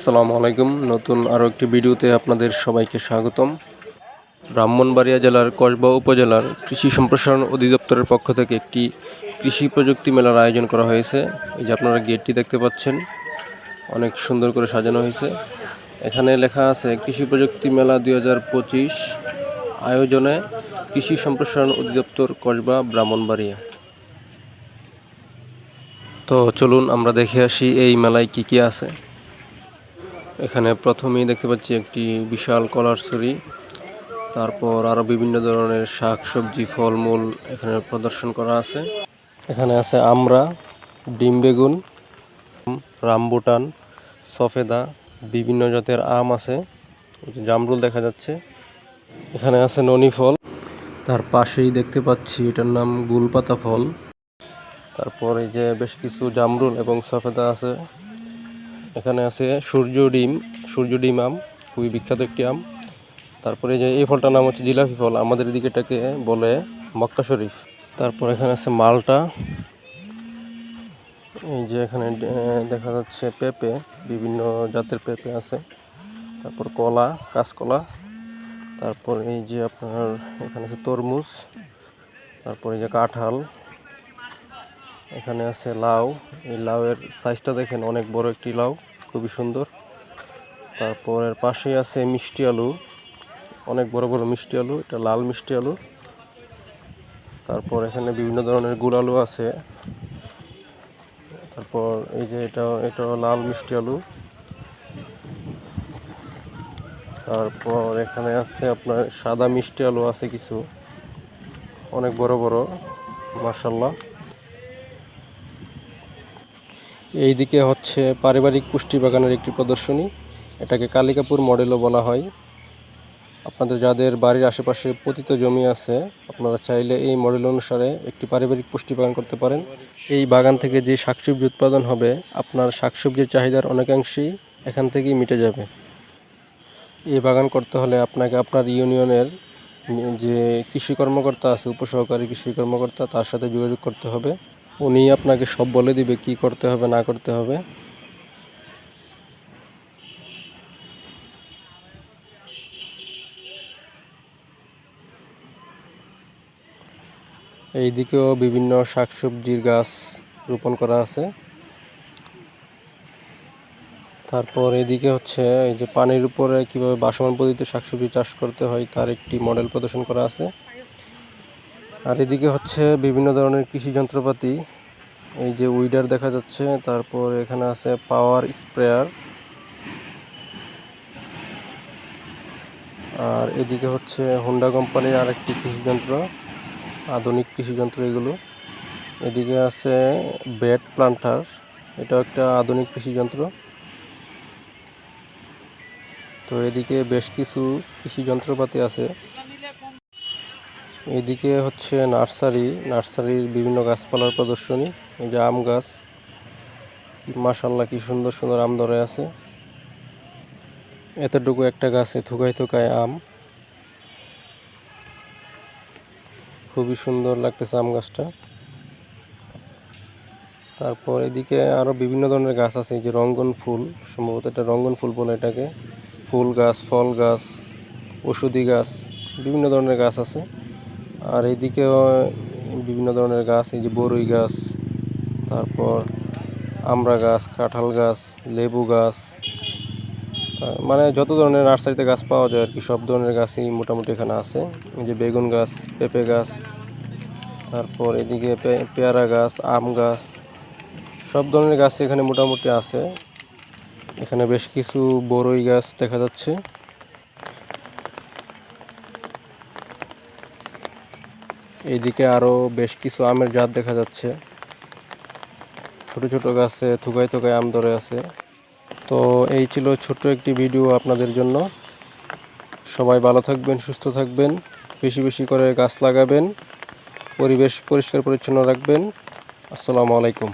আসসালামু আলাইকুম। নতুন আরও একটি ভিডিওতে আপনাদের সবাইকে স্বাগতম। ব্রাহ্মণবাড়িয়া জেলার কসবা উপজেলার কৃষি সম্প্রসারণ অধিদপ্তরের পক্ষ থেকে একটি কৃষি প্রযুক্তি মেলার আয়োজন করা হয়েছে। এই যে আপনারা গেটটি দেখতে পাচ্ছেন, অনেক সুন্দর করে সাজানো হয়েছে। এখানে লেখা আছে, কৃষি প্রযুক্তি মেলা দু হাজার পঁচিশ আয়োজনে কৃষি সম্প্রসারণ অধিদপ্তর কসবা, ব্রাহ্মণবাড়িয়া। তো চলুন আমরা দেখে আসি এই মেলায় কি কি আছে। এখানে প্রথমেই দেখতে পাচ্ছি একটি বিশাল কলার তারপর আরও বিভিন্ন ধরনের শাক, সবজি, ফলমূল এখানে প্রদর্শন করা আছে। এখানে আছে আমরা, ডিম বেগুন, রামবুটান, সফেদা, বিভিন্ন জাতের আম আছে। জামরুল দেখা যাচ্ছে। এখানে আছে ননি ফল। তার পাশেই দেখতে পাচ্ছি এটার নাম গুলপাতা ফল। তারপর এই যে বেশ কিছু জামরুল এবং সফেদা আছে। এখানে আছে সূর্য ডিম সূর্য ডিম আম, খুবই বিখ্যাত একটি আম। তারপরে যে এই ফলটার নাম হচ্ছে জিলাপি ফল, আমাদের এদিকে এটাকে বলে মক্কা শরীফ। তারপর এখানে আছে মালটা। এই যে এখানে দেখা যাচ্ছে পেঁপে, বিভিন্ন জাতের পেঁপে আছে। তারপর কলা, কাঁচকলা। তারপর এই যে আপনার এখানে আছে তরমুজ। তারপর এই যে কাঁঠাল। এখানে আছে লাউ। এই লাউয়ের সাইজটা দেখেন অনেক বড় একটি লাউ, খুবই সুন্দর। তারপর এর পাশেই আছে মিষ্টি আলু, অনেক বড় বড় মিষ্টি আলু, এটা লাল মিষ্টি আলু। তারপর এখানে বিভিন্ন ধরনের গুড় আলু আছে। তারপর এই যে এটা এটা লাল মিষ্টি আলু। তারপর এখানে আছে আপনার সাদা মিষ্টি আলু আছে কিছু, অনেক বড় বড় মার্শাল্লাহ এইদিকে হচ্ছে পারিবারিক পুষ্টি বাগানের একটি প্রদর্শনী। এটাকে কালিকাপুর মডেলও বলা হয়। আপনাদের যাদের বাড়ির আশেপাশে পতিত জমি আছে, আপনারা চাইলে এই মডেল অনুসারে একটি পারিবারিক পুষ্টি বাগান করতে পারেন। এই বাগান থেকে যে শাকসবজি উৎপাদন হবে, আপনার শাকসবজির চাহিদার অনেকাংশেই এখান থেকেই মিটে যাবে। এই বাগান করতে হলে আপনাকে আপনার ইউনিয়নের যে কৃষি কর্মকর্তা আছে, উপসহকারী কৃষি কর্মকর্তা, তার সাথে যোগাযোগ করতে হবে। উনি আপনাকে সব বলে দিবে কি করতে হবে, না করতে হবে। এইদিকেও বিভিন্ন শাকসবজির গাছ রোপণ করা আছে। তারপর এদিকে হচ্ছে এই যে পানির উপরে কীভাবে বাসমান পদ্ধতিতে শাকসবজি চাষ করতে হয়, তার একটি মডেল প্রদর্শন করা আছে। আর এদিকে হচ্ছে বিভিন্ন ধরনের কৃষি যন্ত্রপাতি। এই যে উইডার দেখা যাচ্ছে, তারপর এখানে আছে পাওয়ার স্প্রেয়ার। আর এদিকে হচ্ছে হোন্ডা কোম্পানির আরেকটি কৃষি যন্ত্র, আধুনিক কৃষি যন্ত্র এগুলো। এদিকে আছে বেড প্লান্টার, এটাও একটা আধুনিক কৃষি যন্ত্র। তো এদিকে বেশ কিছু কৃষি যন্ত্রপাতি আছে। এদিকে হচ্ছে নার্সারি, নার্সারির বিভিন্ন গাছপালার প্রদর্শনী, এই যে আম গাছ। মাসাল্লাহ কি সুন্দর সুন্দর আম ধরে আছে। এতটুকু একটা গাছে থুকায় থুকায় আম। খুবই সুন্দর লাগতেছে আম গাছটা। তারপর এদিকে আরও বিভিন্ন ধরনের গাছ আছে, এই যে রঙ্গন ফুল, সম্ভবত এটা রঙ্গন ফুল বলে এটাকে। ফুল গাছ, ফল গাছ, ওষুধি গাছ, বিভিন্ন ধরনের গাছ আছে। আর এইদিকেও বিভিন্ন ধরনের গাছ, এই যে বরই গাছ, তারপর আমড়া গাছ, কাঁঠাল গাছ, লেবু গাছ মানে যত ধরনের নার্সারিতে গাছ পাওয়া যায় আর কি, সব ধরনের গাছই মোটামুটি এখানে আছে। এই যে বেগুন গাছ, পেঁপে গাছ, তারপর এদিকে পেয়ারা গাছ, আম গাছ, সব ধরনের গাছ এখানে মোটামুটি আছে। এখানে বেশ কিছু বরই গাছ দেখা যাচ্ছে। এইদিকে আরও বেশ কিছু আমের জাত দেখা যাচ্ছে। ছোট ছোট গাছে থুকায় থুকায় আম ধরে আছে। তো এই ছিল ছোট্ট একটি ভিডিও আপনাদের জন্য। সবাই ভালো থাকবেন, সুস্থ থাকবেন, বেশি বেশি করে গাছ লাগাবেন, পরিবেশ পরিষ্কার পরিচ্ছন্ন রাখবেন। আসসালামু আলাইকুম।